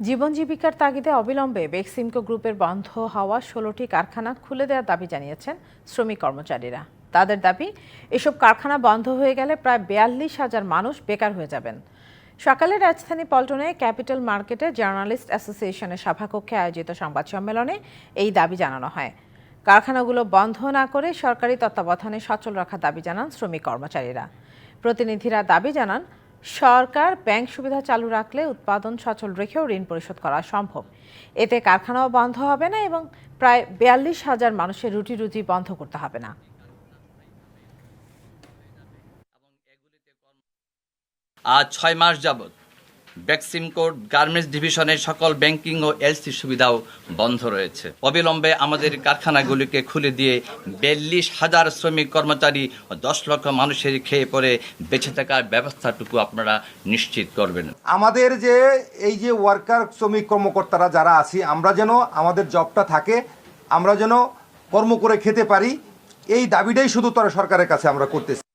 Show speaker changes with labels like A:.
A: জীবন জীবিকার তাগিদে অবিলম্বে বেক্সিমকো গ্রুপের বন্ধ হওয়া ষোলোটি কারখানা খুলে দেওয়ার দাবি জানিয়েছেন শ্রমিক কর্মচারীরা। তাদের দাবি, এসব কারখানা বন্ধ হয়ে গেলে প্রায় বিয়াল্লিশ হাজার মানুষ বেকার হয়ে যাবেন। সকালে রাজধানী পল্টনে ক্যাপিটাল মার্কেটে জার্নালিস্ট অ্যাসোসিয়েশনের সভাকক্ষে আয়োজিত সংবাদ সম্মেলনে এই দাবি জানানো হয়। কারখানাগুলো বন্ধ না করে সরকারি তত্ত্বাবধানে সচল রাখার দাবি জানান শ্রমিক কর্মচারীরা। প্রতিনিধিরা দাবি জানান সরকার ব্যাংক সুবিধা চালু রাখলে উৎপাদন সচল রেখেও ঋণ পরিশোধ করা সম্ভব। এতে কারখানাও বন্ধ হবে না এবং প্রায় বিয়াল্লিশ হাজার মানুষের রুটি রুজি বন্ধ করতে হবে না।
B: আজ ছয় মাস যাবৎ ব্যাক্সিম কোড, গার্মেন্টস ডিভিশনের সকল ব্যাংকিং ও এলসি সুবিধাও বন্ধ রয়েছে। অবিলম্বে আমাদের কারখানাগুলিকে খুলে দিয়ে বিয়াল্লিশ হাজার শ্রমিক কর্মচারী ও দশ লক্ষ মানুষের খেয়ে পরে বেঁচে থাকার ব্যবস্থাটুকু আপনারা নিশ্চিত করবেন।
C: আমাদের যে এই যে ওয়ার্কার, শ্রমিক কর্মকর্তারা যারা আছি, আমরা যেন আমাদের জবটা থাকে, আমরা যেন কর্ম করে খেতে পারি, এই দাবিটাই শুধু তারা সরকারের কাছে আমরা করতেছি।